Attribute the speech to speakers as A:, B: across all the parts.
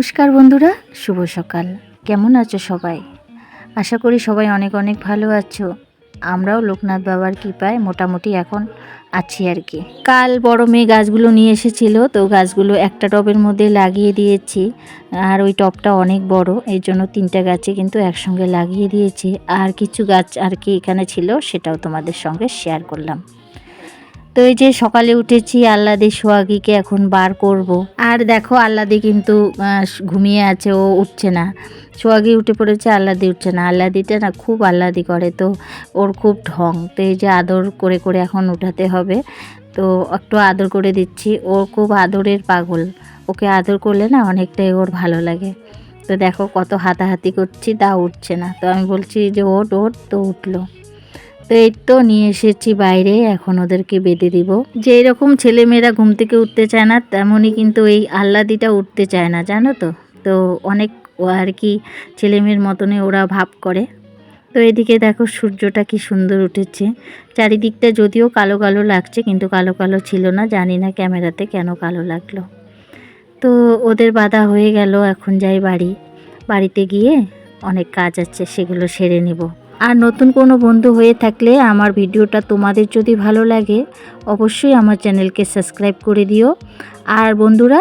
A: নমস্কার বন্ধুরা, শুভ সকাল। কেমন আছো সবাই? আশা করি সবাই অনেক অনেক ভালো আছো। আমরাও লোকনাথ বাবার কৃপায় মোটামুটি এখন আছি আর কি। কাল বড় মেয়ে গাছগুলো নিয়ে এসেছিল, তো গাছগুলো একটা টবের মধ্যে লাগিয়ে দিয়েছি। আর ওই টবটা অনেক বড় এই জন্য তিনটা গাছে কিন্তু একসঙ্গে লাগিয়ে দিয়েছি। আর কিছু গাছ আর কি এখানে ছিল, সেটাও তোমাদের সঙ্গে শেয়ার করলাম। তো এই যে সকালে উঠেছি আল্লাদি সোহাগীকে এখন বার করব। আর দেখো আল্লাদি কিন্তু ঘুমিয়ে আছে, ও উঠছে না। সোহাগী উঠে পড়েছে আল্লাদি উঠছে না। আল্লাদিটা না খুব আল্লাদি করে তো, ওর খুব ঢং। তো এই যে আদর করে করে এখন উঠাতে হবে। তো একটু আদর করে দিচ্ছি। ও খুব আদরের পাগল। ওকে আদর করলে না অনেকটাই ওর ভালো লাগে। তো দেখো কত হাতাহাতি করছি, তা উঠছে না। তো আমি বলছি যে ওট ওট তো উঠল। তো এই তো নিয়ে এসেছি বাইরে, এখন ওদেরকে বেঁধে দিব। যে এরকম ছেলেমেয়েরা ঘুম থেকে উঠতে চায় না, তেমনই কিন্তু এই আহ্লাদিটা উঠতে চায় না, জানো তো? তো অনেক আর কি ছেলেমেয়ের মতনে ওরা ভাব করে। তো এদিকে দেখো সূর্যটা কি সুন্দর উঠেছে। চারিদিকটা যদিও কালো কালো লাগছে, কিন্তু কালো কালো ছিল না, জানি না ক্যামেরাতে কেন কালো লাগল। তো ওদের বাধা হয়ে গেল, এখন যাই বাড়ি। বাড়িতে গিয়ে অনেক কাজ আছে, সেগুলো সেরে নিব। আর নতুন কোনো বন্ধু হয়ে থাকলে আমার ভিডিওটা তোমাদের যদি ভালো লাগে, অবশ্যই আমার চ্যানেলকে সাবস্ক্রাইব করে দিও। আর বন্ধুরা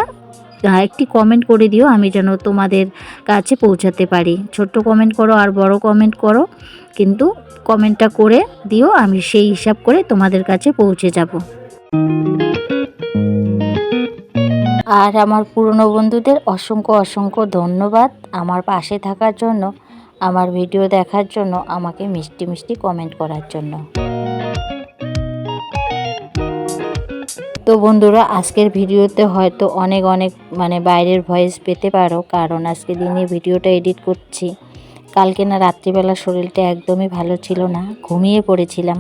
A: একটি কমেন্ট করে দিও, আমি যেন তোমাদের কাছে পৌঁছাতে পারি। ছোট্ট কমেন্ট করো আর বড় কমেন্ট করো, কিন্তু কমেন্টটা করে দিও, আমি সেই হিসাব করে তোমাদের কাছে পৌঁছে যাব। আর আমার পুরনো বন্ধুদের অসংখ্য অসংখ্য ধন্যবাদ আমার পাশে থাকার জন্য। আমার ভিডিও দেখার জন্য আমাকে মিষ্টি মিষ্টি কমেন্ট করার জন্য। তো বন্ধুরা, আজকের ভিডিওতে হয়তো অনেক অনেক মানে বাইরের ভয়েস পেতে পারো, কারণ আজকে দিনে ভিডিওটা এডিট করছি। কালকে না রাত্রিবেলা শরীরটা একদমই ভালো ছিল না, ঘুমিয়ে পড়েছিলাম।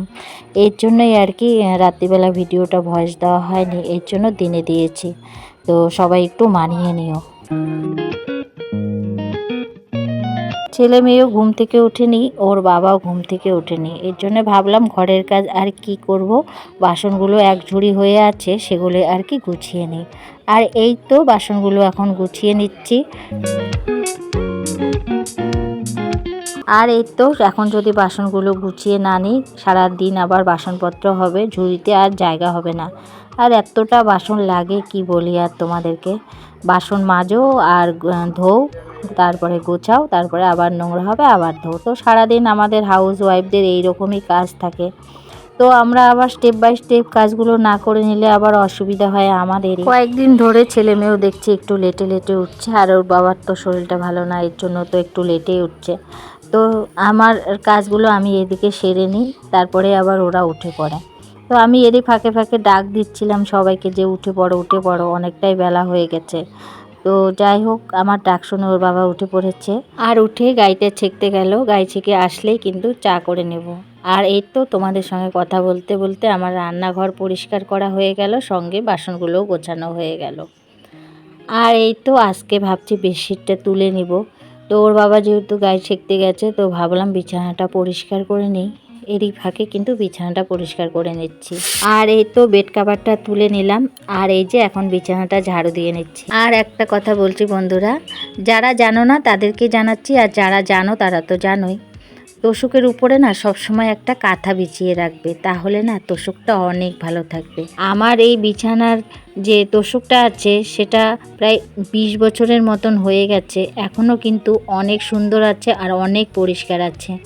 A: এর জন্যই আর কি রাত্রিবেলা ভিডিওটা ভয়েস দেওয়া হয়নি, এর জন্য দিনে দিয়েছি। তো সবাই একটু মানিয়ে নিও। ছেলে মেয়েও ঘুম থেকে ওঠেনি, ওর বাবাও ঘুম থেকে ওঠেনি। এর জন্য ভাবলাম ঘরের কাজ আর কি করব? বাসনগুলো এক ঝুড়ি হয়ে আছে, সেগুলো আর কি গুছিয়ে নিই। আর এই তো বাসনগুলো এখন গুছিয়ে নিচ্ছি। আর এই তো এখন যদি বাসনগুলো গুছিয়ে না নিই সারা দিন আবার বাসনপত্র হবে, ঝুড়িতে আর জায়গা হবে না। আর এতটা বাসন লাগে কি বলি আর তোমাদেরকে? বাসন মাজো আর ধোও, তারপরে গোছাও, তারপরে আবার নোংরা হবে, আবার ধো তো সারাদিন আমাদের হাউস ওয়াইফদের এইরকমই কাজ থাকে। তো আমরা আবার স্টেপ বাই স্টেপ কাজগুলো না করে নিলে আবার অসুবিধা হয় আমাদের কয়েকদিন ধরে ছেলে মেয়েও দেখছি একটু লেটে লেটে উঠছে, আর ওর বাবার তো শরীরটা ভালো না, এর জন্য তো একটু লেটেই উঠছে। তো আমার কাজগুলো আমি এদিকে সেরে নিই, তারপরে আবার ওরা উঠে পড়ে। তো আমি এরই ফাঁকে ফাঁকে ডাক দিচ্ছিলাম সবাইকে যে উঠে পড়ো উঠে পড়ো, অনেকটাই বেলা হয়ে গেছে। তো যাই হোক, আমার ডাক শুনে ওর বাবা উঠে পড়েছে। আর উঠে গাড়িটা ছেঁকতে গেল। গাড়ি ছেঁকে আসলেই কিন্তু চা করে নেব। আর এই তো তোমাদের সঙ্গে কথা বলতে বলতে আমার রান্নাঘর পরিষ্কার করা হয়ে গেল, সঙ্গে বাসনগুলোও গোছানো হয়ে গেল। আর এই তো আজকে ভাবছি বেডশিটটা তুলে নিব। তো ওর বাবা যেহেতু গায়ে ছেঁকতে গেছে, তো ভাবলাম বিছানাটা পরিষ্কার করে নিই। এরই ফাঁকে কিন্তু বিছানাটা পরিষ্কার করে নিচ্ছি। আর এই তো বেড কাভারটা তুলে নিলাম। আর এই যে এখন বিছানাটা ঝাড়ু দিয়ে নিচ্ছি। আর একটা কথা বলছি বন্ধুরা, যারা জানো না তাদেরকে জানাচ্ছি, আর যারা জানো তারা তো জানোই। তোষকের উপরে না সবসময় একটা কাঁথা বিছিয়ে রাখবে, তাহলে না তোষকটা অনেক ভালো থাকবে। আমার এই বিছানার যে তোষকটা আছে, সেটা প্রায় বিশ বছরের মতন হয়ে গেছে। এখনও কিন্তু অনেক সুন্দর আছে আর অনেক পরিষ্কার আছে।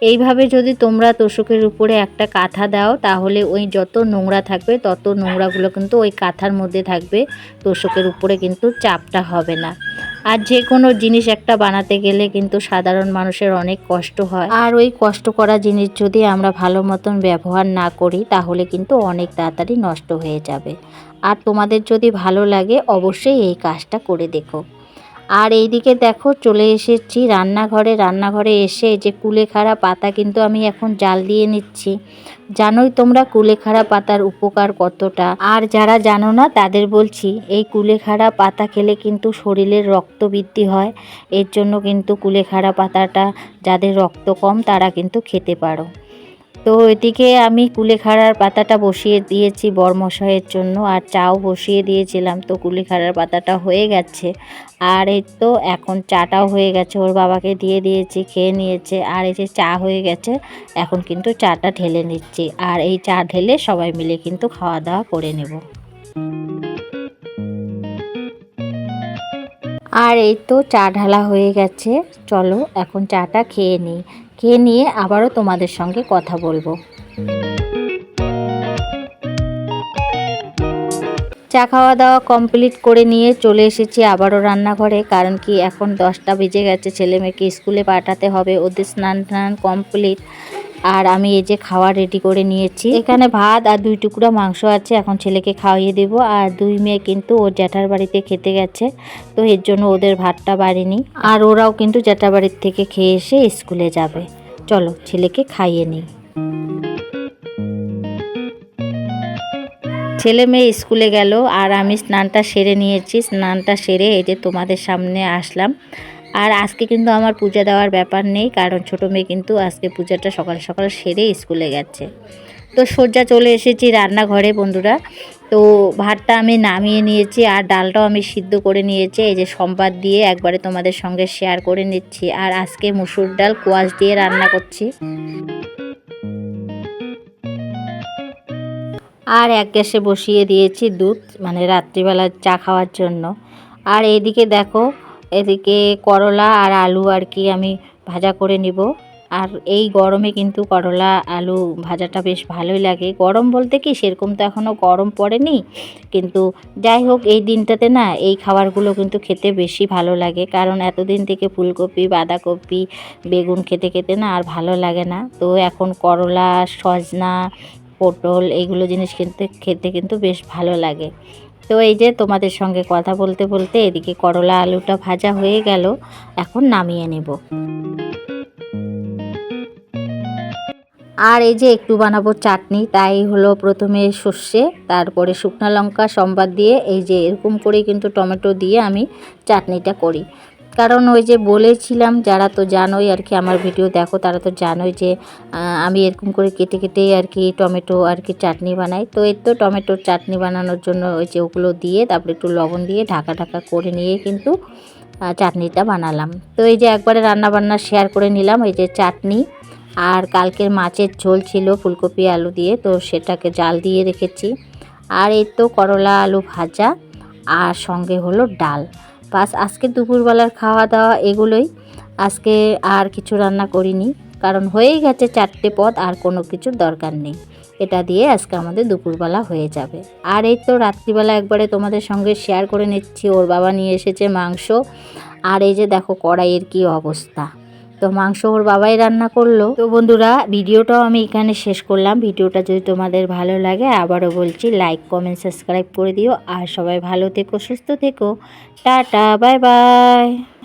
A: এইভাবে যদি তোমরা তোষকের উপরে একটা কাঁথা দাও, তাহলে ওই যত নোংরা থাকবে, তত নোংরাগুলো কিন্তু ওই কাঁথার মধ্যে থাকবে। তোষকের উপরে কিন্তু চাপটা হবে না। আর যে কোনো জিনিস একটা বানাতে গেলে কিন্তু সাধারণ মানুষের অনেক কষ্ট হয়। আর ওই কষ্ট করা জিনিস যদি আমরা ভালো মতন ব্যবহার না করি, তাহলে কিন্তু অনেক তাড়াতাড়ি নষ্ট হয়ে যাবে। আর তোমাদের যদি ভালো লাগে, অবশ্যই এই কাজটা করে দেখো। আর এইদিকে দেখো চলে এসেছি রান্নাঘরে। রান্নাঘরে এসে যে কুলেখাড়া পাতা কিন্তু আমি এখন জাল দিয়ে নিচ্ছি। জানোই তোমরা কুলেখাড়া পাতার উপকার কতটা। আর যারা জানো না, তাদের বলছি, এই কুলেখাড়া পাতা খেলে কিন্তু শরীরের রক্ত বৃদ্ধি হয়। এর জন্য কিন্তু কুলেখাড়া পাতাটা, যাদের রক্ত কম, তারা কিন্তু খেতে পারো। তো এদিকে আমি কুলেখাড়ার পাতাটা বসিয়ে দিয়েছি বরমশাইয়ের জন্য আর চাও বসিয়ে দিয়েছিলাম তো কুলেখাড়ার পাতাটা হয়ে গেছে। আর এই তো এখন চাটাও হয়ে গেছে, ওর বাবাকে দিয়ে দিয়েছি, খেয়ে নিয়েছে, আর এই যে চা হয়ে গেছে, এখন কিন্তু চাটা ঢেলে নিচ্ছি। আর এই চা ঢেলে সবাই মিলে কিন্তু খাওয়া দাওয়া করে নেব। আর এই তো চা ঢালা হয়ে গেছে, চলো এখন চাটা খেয়ে নিই। খেয়ে নিয়ে আবারও তোমাদের সঙ্গে কথা বলব? চা খাওয়া দাওয়া কমপ্লিট করে নিয়ে চলে এসেছি আবারও রান্নাঘরে, কারণ কি এখন দশটা বেজে গেছে, ছেলেমেয়েকে স্কুলে পাঠাতে হবে, ওদের স্নান টান কমপ্লিট। আর আমি এই যে খাওয়া রেডি করে নিয়েছি। এখানে ভাত আর দুই টুকরা মাংস আছে, এখন ছেলেকে খাওয়িয়ে দেব। আর দুই মেয়ে কিন্তু ওর জ্যাঠার বাড়িতে খেতে গেছে, তো এর জন্য ওদের ভাতটা বাড়িনি। আর ওরাও কিন্তু জ্যাঠার বাড়ির থেকে খেয়ে এসে স্কুলে যাবে। চলো, ছেলেকে খাইয়ে নিই। ছেলে মেয়ে স্কুলে গেল, আর আমি স্নানটা সেরে নিয়েছি। স্নানটা সেরে এই যে তোমাদের সামনে আসলাম। আর আজকে কিন্তু আমার পূজা দেওয়ার ব্যাপার নেই, কারণ ছোটো মেয়ে কিন্তু আজকে পূজাটা সকাল সকাল সেরে স্কুলে গেছে। তো সজ্জা চলে এসেছি রান্নাঘরে বন্ধুরা। তো ভাতটা আমি নামিয়ে নিয়েছি আর ডালটাও আমি সিদ্ধ করে নিয়েছি। এই যে সম্বাদ দিয়ে একবারে তোমাদের সঙ্গে শেয়ার করে নিচ্ছি। আর আজকে মুসুর ডাল কোয়াশ দিয়ে রান্না করছি। আর এক গ্যাসে বসিয়ে দিয়েছি দুধ মানে রাত্রিবেলা চা খাওয়ার জন্য। আর এইদিকে দেখো এদিকে করলা আর আলু আর কি আমি ভাজা করে নিব। আর এই গরমে কিন্তু করলা, আলু ভাজাটা বেশ ভালোই লাগে। গরম বলতে কি সেরকম তো এখনও গরম পড়েনি। কিন্তু যাই হোক, এই দিনটাতে না এই খাবারগুলো কিন্তু খেতে বেশি ভালো লাগে। কারণ এতদিন থেকে ফুলকপি, বাঁধাকপি, বেগুন খেতে খেতে না আর ভালো লাগে না। তো এখন করলা, সজনা, পটল, এইগুলো জিনিস কিন্তু খেতে কিন্তু বেশ ভালো লাগে। তো এই যে তোমাদের সঙ্গে কথা বলতে বলতে এদিকে করলা আলুটা ভাজা হয়ে গেল, এখন নামিয়ে নেব। আর এই যে একটু বানাবো চাটনি, তাই হলো প্রথমে সর্ষে, তারপরে শুকনা লঙ্কা, সম্বাদ দিয়ে এই যে এরকম করে কিন্তু টমেটো দিয়ে আমি চাটনিটা করি। কারণ ওই যে বলেছিলাম, যারা তো জানোই আর কি আমার ভিডিও দেখো, তারা তো জানোই যে আমি এরকম করে কেটে কেটে আর কি টমেটো আর কি চাটনি বানাই। তো এর তো টমেটোর চাটনি বানানোর জন্য ওই যে ওগুলো দিয়ে, তারপরে একটু লবণ দিয়ে ঢাকা ঢাকা করে নিয়ে কিন্তু চাটনিটা বানালাম। তো এই যে একবারে রান্না বান্না শেয়ার করে নিলাম, এই যে চাটনি। আর কালকের মাছের ঝোল ছিল ফুলকপি আলু দিয়ে, তো সেটাকে জাল দিয়ে রেখেছি। আর এই তো করলা আলু ভাজা, আর সঙ্গে হলো ডাল। বাস আজকে দুপুরবেলার খাওয়া দাওয়া এগুলোই। আজকে আর কিছু রান্না করিনি, কারণ হয়েই গেছে চারটে পদ, আর কোনো কিছুর দরকার নেই। এটা দিয়ে আজকে আমাদের দুপুরবেলা হয়ে যাবে। আর এই তো রাত্রিবেলা একবারে তোমাদের সঙ্গে শেয়ার করে নিচ্ছি। ওর বাবা নিয়ে এসেছে মাংস। আর এই যে দেখো কড়াইয়ের কি অবস্থা। তো মাংস ওর বাবাই রান্না করল। তো বন্ধুরা, ভিডিওটাও আমি এখানে শেষ করলাম। ভিডিওটা যদি তোমাদের ভালো লাগে, আবারও বলছি লাইক কমেন্ট সাবস্ক্রাইব করে দিও। আর সবাই ভালো থেকো, সুস্থ থেকো। Tata bye bye